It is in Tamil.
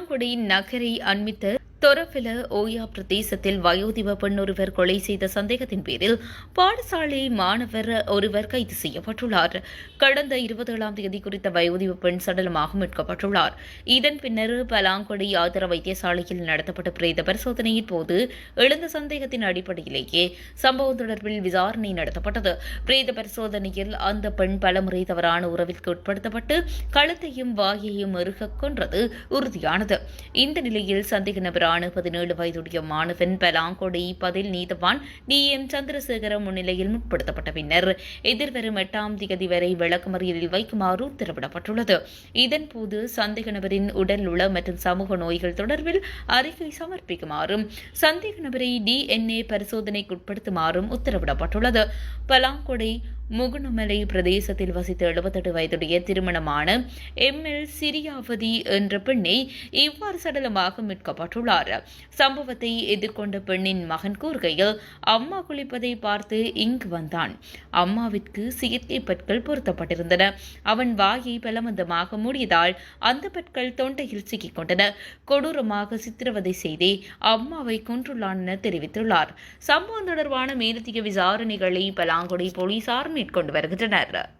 பலாங்குடி நகரை அண்மித்த தொரஃபில ஓயா பிரதேசத்தில் வயோதிப பெண் ஒருவர் கொலை செய்த சந்தேகத்தின் பேரில் பாடசாலை மாணவர் ஒருவர் கைது செய்யப்பட்டுள்ளார். கடந்த இருபத்தி ஏழாம் தேதி குறித்த வயோதிப பெண் சடலமாக மீட்கப்பட்டுள்ளார். இதன் பின்னர் பலாங்கொடி ஆதர வைத்தியசாலையில் நடத்தப்பட்ட பிரேத பரிசோதனையின் போது எழுந்த சந்தேகத்தின் அடிப்படையிலேயே சம்பவம் தொடர்பில் விசாரணை நடத்தப்பட்டது. பிரேத பரிசோதனையில் அந்த பெண் பலமுறை தவறான உறவிற்கு உட்படுத்தப்பட்டு கழுத்தையும் வாயையும் இறுக கொன்றது உறுதியானது. இந்த நிலையில் சந்தேக நபர் நபரான பதினேழு வயதுடைய மாணவன் பலாங்கொடி பதில் நீதவான் டி. எம். சந்திரசேகர முன்னிலையில் முற்படுத்தப்பட்ட பின்னர் எதிர்வரும் எட்டாம் திகதி வரை விளக்கமறியலில் வைக்குமாறு உத்தரவிடப்பட்டுள்ளது. இதன்போது சந்தேக நபரின் உடல் உள மற்றும் சமூக நோய்கள் தொடர்பில் அறிக்கை சமர்ப்பிக்குமாறும் சந்தேக நபரை டிஎன்ஏ பரிசோதனைக்குட்படுத்துமாறும் உத்தரவிடப்பட்டுள்ளது. பலாங்கொடை முகுணமலை பிரதேசத்தில் வசித்த எழுபத்தெட்டு வயதுடைய திருமணமான எம் எல் சிரியாவதி என்ற பெண்ணை இவ்வாறு சடலமாக மீட்கப்பட்டுள்ளார். சம்பவத்தை எதிர்கொண்ட பெண்ணின் மகன் கூறுகையில் அம்மா குளிப்பதை பார்த்து இங்கு வந்தான். அம்மாவிற்கு சிகிச்சை பற்கள் பொருத்தப்பட்டிருந்தன. அவன் வாயை பலமந்தமாக மூடியதால் அந்த பற்கள் தொண்டையில் சிக்கிக் கொண்டன கொடூரமாக சித்திரவதை செய்தே அம்மாவை கொன்றுள்ளான் என தெரிவித்துள்ளார். சம்பவம் தொடர்பான மேலதிக விசாரணைகளை பலாங்குடி போலீசார் மேற்கொண்டு வருகின்றனர்